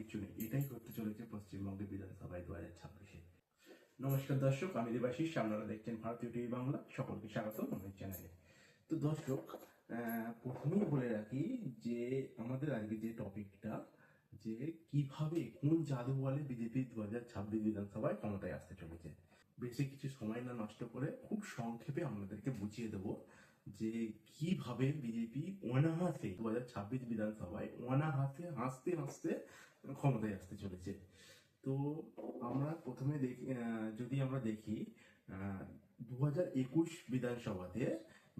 কিছু নেই। এটাই করতে চলেছে পশ্চিমবঙ্গের বিধানসভায় দু হাজার ছাব্বিশে। নমস্কার দর্শক, আমি দেবাশিস। আপনারা দেখছেন ভারতীয় টিভি বাংলা। সকলকে স্বাগত আমাদের চ্যানেলে। তো দর্শক প্রথমেই বলে রাখি যে আমাদের আজকে যে টপিকটা, যে কীভাবে কোন জাদু বলে বিজেপি দু হাজার ছাব্বিশ বিধানসভায় ক্ষমতায় আসতে চলেছে। বেশি কিছু সময় না নষ্ট করে খুব সংক্ষেপে আপনাদেরকে বুঝিয়ে দেবো যে কীভাবে বিজেপি অনাহাসে দু হাজার ছাব্বিশ বিধানসভায় অনাহাসে হাসতে হাসতে ক্ষমতায় আসতে চলেছে। তো আমরা প্রথমে দেখি যদি আমরা দেখি দু হাজার একুশ বিধানসভাতে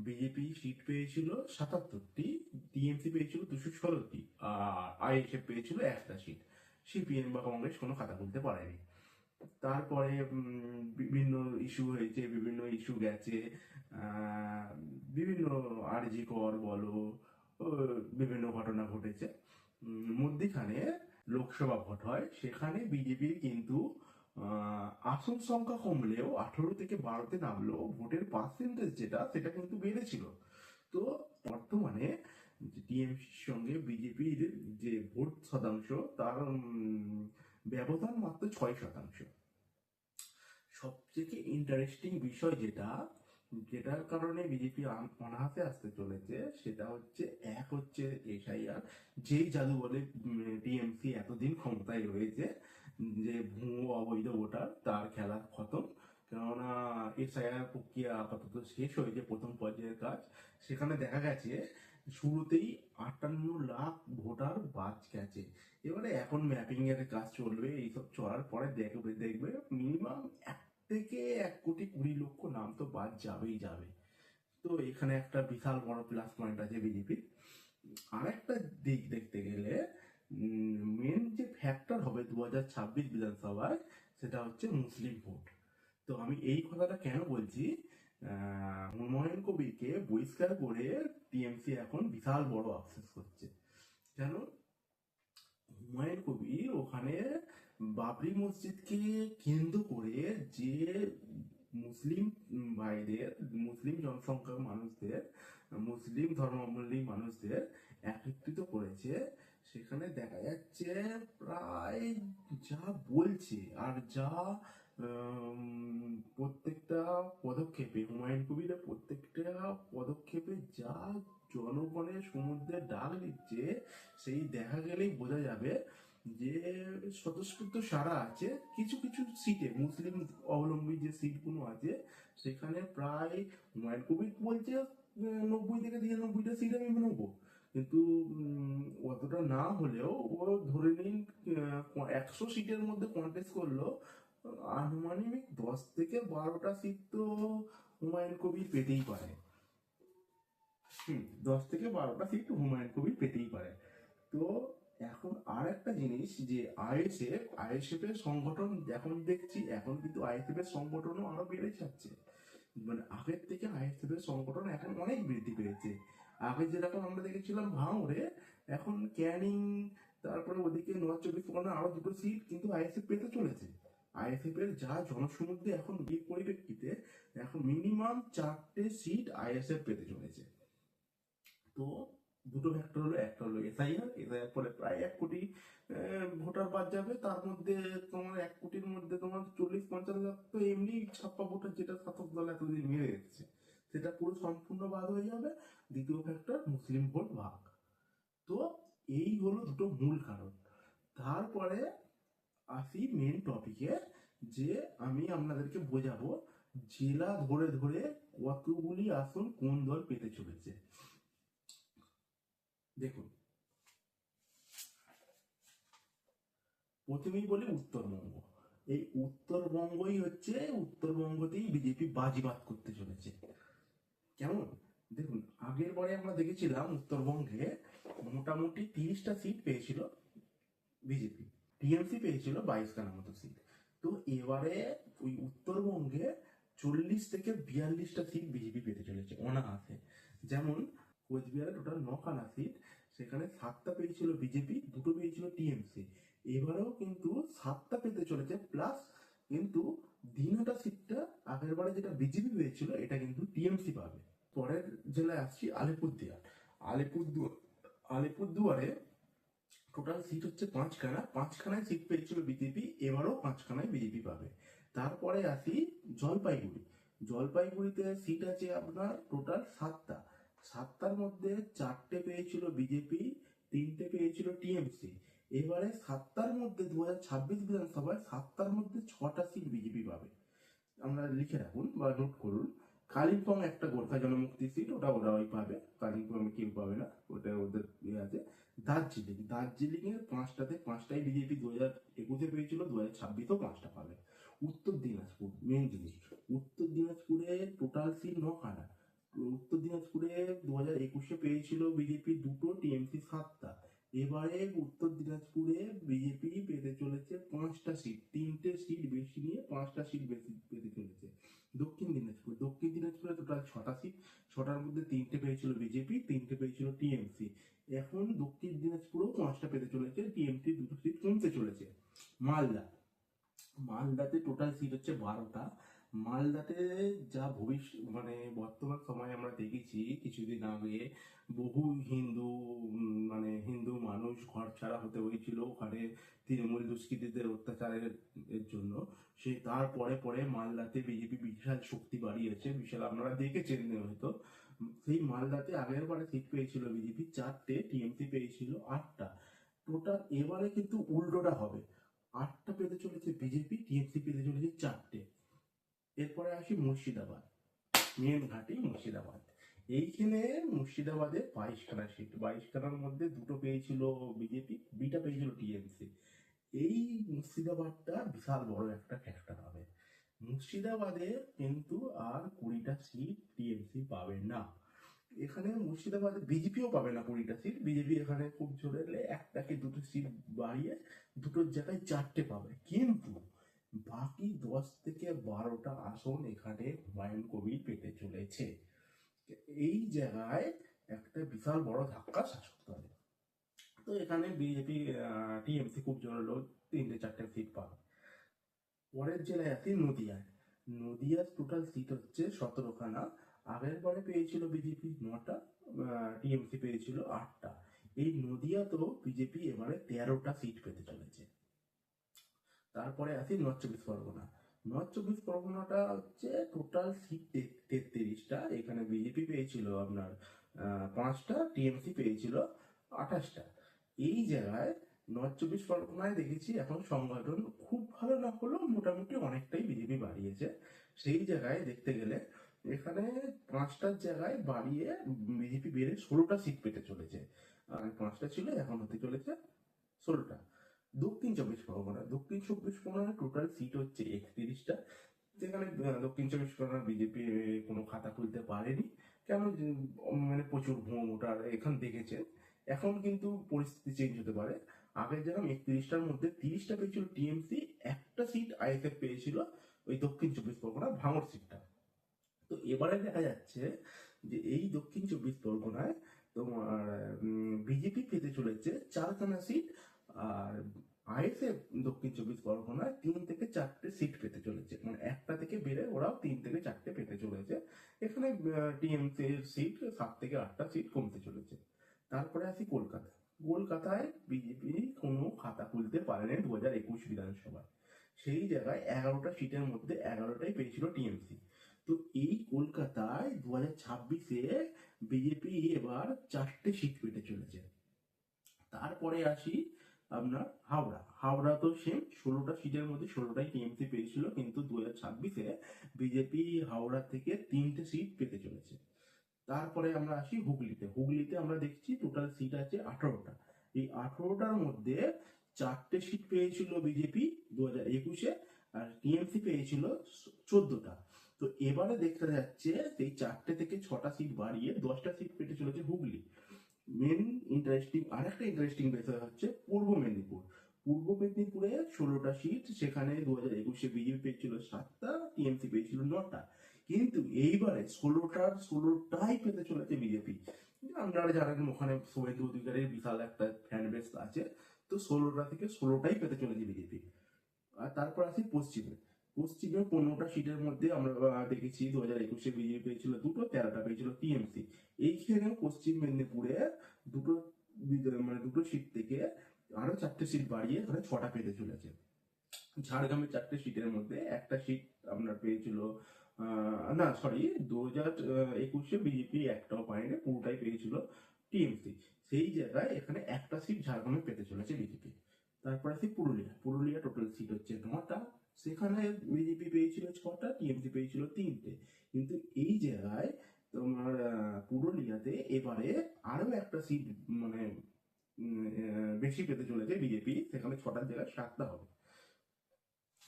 বিজেপি সিট পেয়েছিল সাতাত্তরটি টিএমসি পেয়েছিল দুশো ষোলোটি, আর আইএসএফ পেয়েছিল একটা সিট সিপিএম বা কংগ্রেস কোনো খাতা খুলতে পারেনি। তারপরে বিভিন্ন ইস্যু হয়েছে, বিভিন্ন ইস্যু গেছে বিভিন্ন আরজি কর বলো বিভিন্ন ঘটনা ঘটেছে। মধ্যিখানে লোকসভা ভোট হয়, সেখানে বিজেপির কিন্তু আসন সংখ্যা কমলেও আঠারো থেকে বারোতে নামলেও ভোটের পার্সেন্টেজ যেটা, সেটা কিন্তু বেড়েছিল। তো বর্তমানে টিএমসির সঙ্গে বিজেপির যে ভোট শতাংশ, তার ব্যবধান মাত্র ছয় শতাংশ। সবথেকে ইন্টারেস্টিং বিষয় যেটা যেটার কারণে বিজেপি অনাহাসে আসতে চলেছে, সেটা হচ্ছে এক হচ্ছে এসআইআর যেই জাদু বলে টিএমসি এতদিন ক্ষমতায় রয়েছে, যে ভুয়ো অবৈধ ভোটার, তার খেলা খতম। কেননা এসআইআর প্রক্রিয়া আপাতত শেষ হয়েছে প্রথম পর্যায়ের কাজ। সেখানে দেখা গেছে, শুরুতেই আটান্ন লাখ ভোটার বাদ গেছে। এবারে এখন ম্যাপিং এর কাজ চলবে, এইসব চলার পরে দেখবে দেখবে মিনিমাম এক থেকে এক কোটি কুড়ি লক্ষ নাম তো বাদ যাবেই যাবে। তো এখানে একটা বিশাল বড় প্লাস পয়েন্ট আছে বিজেপির আরেকটা দিক দেখতে গেলে মেন যে ফ্যাক্টর হবে দু হাজার ছাব্বিশ বিধানসভায়, সেটা হচ্ছে মুসলিম ভোট। তো আমি এই কথাটা কেন বলছি? হুমায়ুন কবিরকে বহিষ্কার করে টিএমসি এখন বিশাল বড় আফসোস করছে। কেন? হুমায়ুন কবির ওখানে বাবরি মসজিদকে কেন্দ্র করে যে মুসলিম ভাইদের, মুসলিম জনসংখ্যার মানুষদের, মুসলিম ধর্মাবলম্বী মানুষদের একত্রিত করেছে, সেখানে দেখা যাচ্ছে প্রায় যা বলছে আর যা প্রত্যেকটা পদক্ষেপে, হুমায়ুন কবিরের প্রত্যেকটা পদক্ষেপে যা জনগণের সমুদ্রে ডাক দিচ্ছে, সেই দেখা গেলেই বোঝা যাবে যে স্বতঃস্ফূর্ত সারা আছে, কিছু কিছু সিটে মুসলিম অবলম্বী যে সিটগুলো আছে, সেখানে প্রায় হুমায়ুন কবির বলছে নব্বই থেকে তিরানব্বইটা সিট আমি নেব। কিন্তু অতটা না হলেও ও ধরে নিন একশো সিটের মধ্যে কন্টেস্ট করল, আনুমানিক দশ থেকে বারোটা সিট তো হুমায়ুন কবির পেতেই পারে। হুম, দশ থেকে বারোটা সিট হুমায়ুন কবির পেতেই পারে। তো এখন আর একটা জিনিস যে আইএসএফ আইএসএফ এর সংগঠন এখন দেখছি, এখন কিন্তু আইএসএফ এর সংগঠনও আরও বেড়ে যাচ্ছে। মানে আগের থেকে আইএসএফ এর সংগঠন এখন অনেক বৃদ্ধি পেয়েছে। আগে যেরকম আমরা দেখেছিলাম ভাঙড়ে, এখন ক্যানিং, তারপরে ওদিকে নর্থ চব্বিশ পরগনা আরও দুটো সিট কিন্তু আইএসএফ পেতে চলেছে। আইএসএফ এর যা জনসমুদ্রে এখন এই পরিপ্রেক্ষিতে এখন মিনিমাম চারটে সিট আইএসএফ পেতে চলেছে। তো দুটো ফ্যাক্টর হলো, একটা হলো এসআইআর এসআইআর পরে প্রায় এক কোটি ভোটার বাদ যাবে। তার মধ্যে তোমার এক কোটির মধ্যে তোমার চল্লিশ, পঞ্চাশ লাখ তো এমনি ছাপ্পা ভোটার যেটা শাসক দল এতদিন মেরে এসেছে সেটা পুরো সম্পূর্ণ বাদ হয়ে যাবে। দ্বিতীয় ফ্যাক্টর মুসলিম ভোট ভাগ। তো এই হলো দুটো মূল কারণ। তারপরে আসি মেন টপিকে যে আমি আপনাদেরকে বোঝাবো, জেলা ধরে ধরে কতগুলি আসন কোন দল পেতে চলেছে। দেখুন। প্রথমেই বলি উত্তরবঙ্গ। এই উত্তরবঙ্গই হচ্ছে উত্তরবঙ্গতেই বিজেপি বাজিবাদ করতে চলেছে। কেমন? দেখুন, আগের বারে আমরা দেখেছিলাম উত্তরবঙ্গে মোটামুটি তিরিশটা সিট পেয়েছিল বিজেপি। টিএমসি পেয়েছিল বাইশখানার মতো সিট তো এবারে ওই উত্তরবঙ্গে চল্লিশ থেকে বিয়াল্লিশটা সিট বিজেপি পেতে চলেছে অনাহাসে যেমন কোচবিহারে টোটাল নখানা সিট সেখানে সাতটা পেয়েছিল বিজেপি, দুটো পেয়েছিল টিএমসি। এবারেও কিন্তু সাতটা পেতে চলেছে, প্লাস কিন্তু দিনহাটা সিটটা আগের বারে যেটা বিজেপি পেয়েছিল, এটা কিন্তু টিএমসি পাবে। পরের জেলায় আসছি, আলিপুরদুয়ার। আলিপুরদুয়ার, আলিপুরদুয়ারে টোটাল সিট হচ্ছে পাঁচখানা। পাঁচখানায় সিট পেয়েছিল বিজেপি, এবারও পাঁচখানায় বিজেপি পাবে। তারপরে আসি জলপাইগুড়ি। জলপাইগুড়িতে সিট আছে আপনার টোটাল সাতটা। সাতটার মধ্যে চারটে পেয়েছিল বিজেপি, তিনটে পেয়েছিল টিএমসি। এবারে সাতটার মধ্যে দু হাজার ছাব্বিশ বিধানসভায় সাতটার মধ্যে ছটা সিট বিজেপি পাবে। আমরা লিখে রাখুন বা নোট করুন। কালিম্পং একটা গোর্খা জনমুক্তি সিট, ওটা ওরা ওই পাবে। কালিম্পং কেউ পাবে না, ওটা ওদের ইয়ে আছে। দার্জিলিং দার্জিলিং এর পাঁচটাতে পাঁচটাই বিজেপি দু হাজার একুশে পেয়েছিল দু হাজার ছাব্বিশেও পাঁচটা পাবে। উত্তর দিনাজপুর মেন জিনিস। উত্তর দিনাজপুরে টোটাল সিট নখানা। উত্তর দিনাজপুরে দু হাজার একুশে পেয়েছিল বিজেপি দুটো টিএমসি সাতটা। এবারে উত্তর দিনাজপুরে বিজেপি পেতে চলেছে পাঁচটা সিট তিনটে সিট বেশি নিয়ে পাঁচটা সিট বেশি পেতে চলেছে। দক্ষিণ দিনাজপুর, দক্ষিণ দিনাজপুরে টোটাল ছটা সিট ছটার মধ্যে তিনটে পেয়েছিল বিজেপি তিনটে পেয়েছিল টিএমসি এখন দক্ষিণ দিনাজপুরেও পাঁচটা পেতে চলেছে টিএমসি দুটো সিট কমতে চলেছে। মালদা, মালদাতে টোটাল সিট হচ্ছে বারোটা। মালদাতে যা ভবিষ্যৎ মানে বর্তমান সময়ে আমরা দেখেছি কিছুদিন আগে বহু হিন্দু মানে হিন্দু মানুষ ঘর ছাড়া হতে হয়েছিল ওখানে তৃণমূল দুষ্কৃতীদের অত্যাচারের এর জন্য। সে তারপরে পরে মালদাতে বিজেপি বিশাল শক্তি বাড়িয়েছে, বিশাল আপনারা দেখেছেন হয়তো। সেই মালদাতে আগের বারে সিট পেয়েছিল বিজেপি, চারটে টিএমসি পেয়েছিল, আটটা। টোটাল এবারে কিন্তু উল্টোটা হবে। আটটা পেতে চলেছে বিজেপি, টিএমসি পেতে চলেছে চারটে। এরপরে আসি মুর্শিদাবাদ। মেন ঘাটি মুর্শিদাবাদ। এইখানে মুর্শিদাবাদে বাইশখানা সিট। বাইশখানার মধ্যে দুটো পেয়েছিল বিজেপি, দুইটা পেয়েছিল টিএমসি। এই মুর্শিদাবাদটা বিশাল বড় একটা ফ্যাক্টর হবে। মুর্শিদাবাদে কিন্তু আর কুড়িটা সিট টিএমসি পাবে না। এখানে মুর্শিদাবাদে বিজেপিও পাবে না কুড়িটা সিট। বিজেপি এখানে খুব জোরে একটা কি দুটো সিট বাড়িয়ে দুটোর জায়গায় চারটে পাবে। কিন্তু বাকি দশ থেকে বারোটা আসন এখানে হুমায়ুন কবির পেতে চলেছে। এই জায়গায় একটা বিশাল বড় ধাক্কা শাসক দলে। তো এখানে বিজেপি টিএমসি খুব জোর জোরালো তিনটে চারটে সিট পাবে। পরের জেলায় আছি নদিয়ায়। নদিয়ার টোটাল সিট হচ্ছে সতেরোখানা। আগের বারে পেয়েছিল বিজেপি নটা টিএমসি পেয়েছিল আটটা। এই নদিয়াতেও বিজেপি এবারে তেরোটা সিট পেতে চলেছে। তারপরে আসি নর্থ চব্বিশ পরগনা। নর্থ চব্বিশ পরগনাটা হচ্ছে টোটাল সিট তেত্রিশটা। এখানে বিজেপি পেয়েছিল আপনার পাঁচটা টিএমসি পেয়েছিল আঠাশটা। এই জায়গায় নর্থ চব্বিশ পরগনায় দেখেছি এখন সংগঠন খুব ভালো না হলেও মোটামুটি অনেকটাই বিজেপি বাড়িয়েছে। সেই জায়গায় দেখতে গেলে এখানে পাঁচটার জায়গায় বাড়িয়ে বিজেপি বেড়ে ষোলোটা সিট পেতে চলেছে। আর পাঁচটা ছিল, এখন হতে চলেছে ষোলোটা। দক্ষিণ চব্বিশ পরগনা, দক্ষিণ চব্বিশ পরগনার টোটাল সিট হচ্ছে একত্রিশটা। যেখানে দক্ষিণ চব্বিশ পরগনা বিজেপি কোনো খাতা খুলতে পারেনি। কেন মানে প্রচুর ভুয়ো ভোটার এখান দেখেছেন এখন কিন্তু পরিস্থিতি চেঞ্জ হতে পারে। আগে যেরকম একত্রিশটার মধ্যে তিরিশটা পেয়েছিল টিএমসি একটা সিট আইএসএফ পেয়েছিল ওই দক্ষিণ চব্বিশ পরগনা ভাঙর সিটটা তো এবারে দেখা যাচ্ছে যে এই দক্ষিণ চব্বিশ পরগনায় তোমার বিজেপি পেতে চলেছে চারখানা সিট আর আইএসএফ দক্ষিণ চব্বিশ পরগনায় তিন থেকে চারটে সিট পেতে চলেছে। মানে একটা থেকে বেড়ে ওরাও তিন থেকে চারটে পেতে চলেছে। এখানে টিএমসি সিট সাত থেকে আটটা সিট কমতে চলেছে। তারপরে আসি কলকাতা কলকাতায় বিজেপি কোনো খাতা খুলতে পারেনি দু হাজার একুশ বিধানসভায়। সেই জায়গায় এগারোটা সিটের মধ্যে এগারোটাই পেয়েছিল টিএমসি তো এই কলকাতায় দু হাজার ছাব্বিশে বিজেপি এবার চারটে সিট পেতে চলেছে। তারপরে আসি আপনার হাওড়া। হাওড়া তো সেম ষোলোটা সিটের মধ্যে ষোলোটাই টিএমসি পেয়েছিল কিন্তু দু হাজার ছাব্বিশে বিজেপি হাওড়া থেকে তিনটে সিট পেতে চলেছে। তারপরে আমরা আসি হুগলিতে। হুগলিতে আমরা দেখছি টোটাল সিট আছে আঠারোটা। এই আঠারোটার মধ্যে চারটে সিট পেয়েছিল বিজেপি দু হাজার একুশে আর টিএমসি পেয়েছিল চোদ্দটা। তো এবারে দেখতে যাচ্ছে সেই চারটে থেকে ছটা সিট বাড়িয়ে দশটা সিট পেতে চলেছে হুগলি। মেন ইন্টারেস্টিং আরেকটা ইন্টারেস্টিং বিষয় হচ্ছে পূর্ব মেদিনীপুর। পূর্ব মেদিনীপুরে ষোলোটা সিট সেখানে দু হাজার একুশে বিজেপি পেয়েছিল সাতটা টিএমসি পেয়েছিল নটা। কিন্তু এইবারে ষোলোটার, ষোলোটাই পেতে চলেছে বিজেপি আপনারা জানেন ওখানে শুভেন্দু অধিকারীর বিশাল একটা ফ্যান বেস আছে, তো ষোলোটা থেকে ষোলোটাই পেতে চলেছে বিজেপি আর তারপর আসি পশ্চিমে। পশ্চিমে পনেরোটা সিটের মধ্যে আমরা দেখেছি দু হাজার একুশে বিজেপি পেয়েছিল দুটো, তেরোটা পেয়েছিল টিএমসি এইখানে পশ্চিম মেদিনীপুরে দুটো মানে দুটো সিট থেকে আরও চারটে সিট বাড়িয়ে এখানে ছটা পেতে চলেছে। ঝাড়গ্রামের চারটে সিটের মধ্যে একটা সিট আপনার পেয়েছিল না সরি দু হাজার একুশে বিজেপি একটাও পায়নি, পুরোটাই পেয়েছিল টিএমসি সেই জায়গায় এখানে একটা সিট ঝাড়গ্রামে পেতে চলেছে বিজেপি তারপর আছে পুরুলিয়া। পুরুলিয়া টোটাল সিট হচ্ছে নটা। সেখানে বিজেপি পেয়েছিল ছটা টিএমসি পেয়েছিল তিনটে। কিন্তু এই জায়গায় তোমার পুরুলিয়াতে এবারে আরও একটা সিট মানে বেশি পেতে চলেছে বিজেপি সেখানে ছটার জায়গায় সাতটা হবে।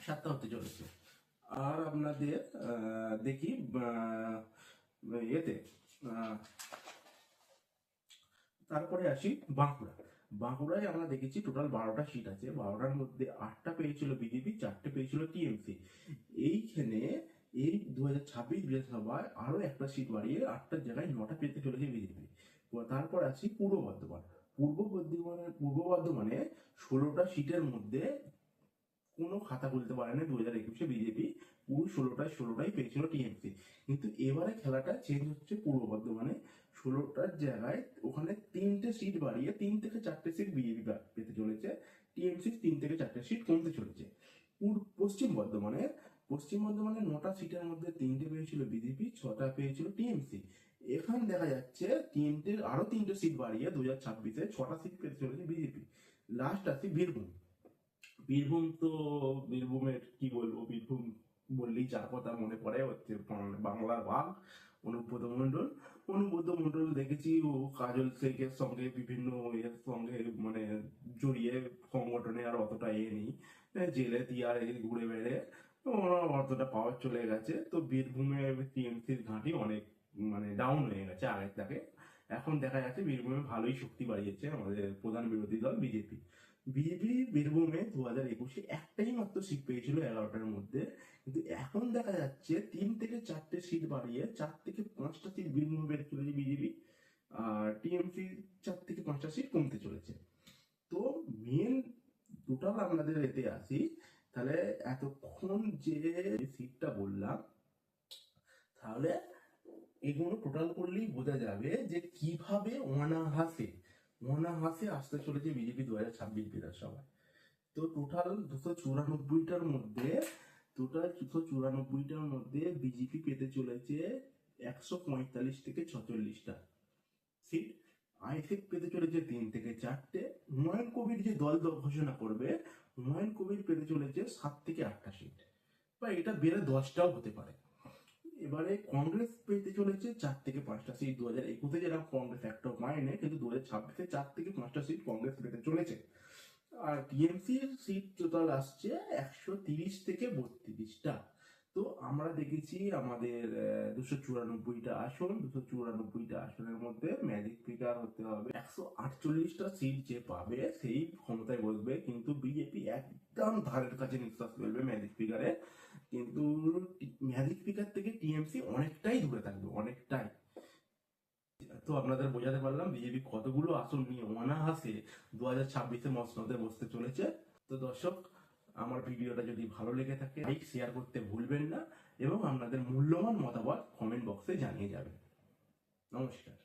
সাতটা হতে চলেছে। আর আপনাদের দেখি এতে তারপরে আসি বাঁকুড়া বাঁকুড়ায় আমরা দেখেছি টোটাল বারোটা সিট আছে। বারোটার মধ্যে আটটা পেয়েছিল বিজেপি চারটে পেয়েছিল টিএমসি এইখানে এই দু হাজার ছাব্বিশ বিধানসভায় আরও একটা সিট বাড়িয়ে আটটার জায়গায় নটা পেতে চলেছে বিজেপি তারপর আসি পূর্ব বর্ধমান। পূর্ব বর্ধমানে পূর্ব বর্ধমানে ষোলোটা সিটের মধ্যে কোনো খাতা খুলতে পারে না দু হাজার একুশে বিজেপি পুরো ষোলোটায় ষোলোটাই পেয়েছিল টিএমসি কিন্তু এবারে খেলাটা চেঞ্জ হচ্ছে পূর্ব বর্ধমানে। ষোলোটার জায়গায় ওখানে তিনটে সিট বাড়িয়ে তিন থেকে চারটে সিট বিজেপি পেতে চলেছে। টিএমসি তিন থেকে চারটে সিট কমতে চলেছে। পশ্চিম বর্ধমানে পশ্চিম বর্ধমানে নটা সিটের মধ্যে তিনটে পেয়েছিল বিজেপি ছটা পেয়েছিল টিএমসি এখন দেখা যাচ্ছে তিনটে আরও তিনটে সিট বাড়িয়ে দু হাজার ছাব্বিশে ছটা সিট পেতে চলেছে বিজেপি লাস্ট আছে বীরভূম। বীরভূম তো, বীরভূমের কি বলব, বীরভূম বললেই চার কথা মনে পড়ে হচ্ছে বাংলার বাঘ। অনুব্রত মন্ডল অনুব্রত মন্ডল দেখেছি, ও কাজল শেখের সঙ্গে বিভিন্ন এর সঙ্গে মানে জড়িয়ে সংগঠনে আর অতটা এ নেই। এ জেলে তিয়ারে ঘুরে বেড়ে ওনার অতটা পাওয়ার চলে গেছে। তো বীরভূমে টিএমসির ঘাঁটি অনেক মানে ডাউন হয়ে গেছে আগের থেকে। এখন দেখা যাচ্ছে বীরভূমে ভালোই শক্তি বাড়িয়েছে আমাদের প্রধান বিরোধী দল, বিজেপি। বিজেপি, বীরভূমে দু হাজার একুশে একটাই মাত্র সিট পেয়েছিল এগারোটার মধ্যে। কিন্তু এখন দেখা যাচ্ছে তিন থেকে চারটে সিট বাড়িয়ে চার থেকে পাঁচটা সিট বীরভূমে বেড়ে চলেছে বিজেপি। আর টিএমসি চার থেকে পাঁচটা সিট কমতে চলেছে। তো মেন টোটাল আপনাদের এতে আসি। তাহলে এতক্ষণ যে সিটটা বললাম, তাহলে এগুলো টোটাল করলেই বোঝা যাবে যে কীভাবে অনাহাসে অনাহাসে আসতে চলেছে বিজেপি দু হাজার ছাব্বিশ বিধানসভায়। তো টোটাল দুশো চুরানব্বইটার মধ্যে টোটাল দুশো চুরানব্বইটার মধ্যে বিজেপি পেতে চলেছে একশো পঁয়তাল্লিশ থেকে ছচল্লিশটা। সিট আইসিক পেতে চলেছে তিন থেকে চারটে। হুমায়ুন কবির যে দল ঘোষণা করবে হুমায়ুন কবির পেতে চলেছে সাত থেকে আটটা সিট বা এটা বেড়ে দশটাও হতে পারে। এবারে কংগ্রেস পেতে চলেছে চার থেকে পাঁচটা সিট দু হাজার একুশে যেরকম কংগ্রেস একটাও পায়নি কিন্তু দু হাজার ছাব্বিশে চার থেকে পাঁচটা সিট কংগ্রেস পেতে চলেছে। আর টিএমসির সিট টোটাল আসছে একশো তিরিশ থেকে বত্রিশটা। তো আমরা দেখেছি আমাদের দুশো চুরানব্বইটা আসন। দুশো চুরানব্বইটা আসনের মধ্যে ম্যাজিক ফিগার হতে হবে। একশো আটচল্লিশটা সিট যে পাবে, সেই ক্ষমতায় বসবে। কিন্তু বিজেপি একদম ধারের কাছে নিঃশ্বাস ফেলবে ম্যাজিক ফিগারে কিন্তু টিএমসি অনেকটাই দূরে থাকবে, অনেকটাই। তো আপনাদের বোঝাতে পারলাম, বিজেপি কতগুলো আসন নিয়ে অনাহাসে দু হাজার ছাব্বিশে মসনদে বসতে চলেছে। তো দর্শক, আমার ভিডিওটা যদি ভালো লেগে থাকে লাইক শেয়ার করতে ভুলবেন না এবং আপনাদের মূল্যবান মতামত কমেন্ট বক্সে জানিয়ে যাবেন। নমস্কার।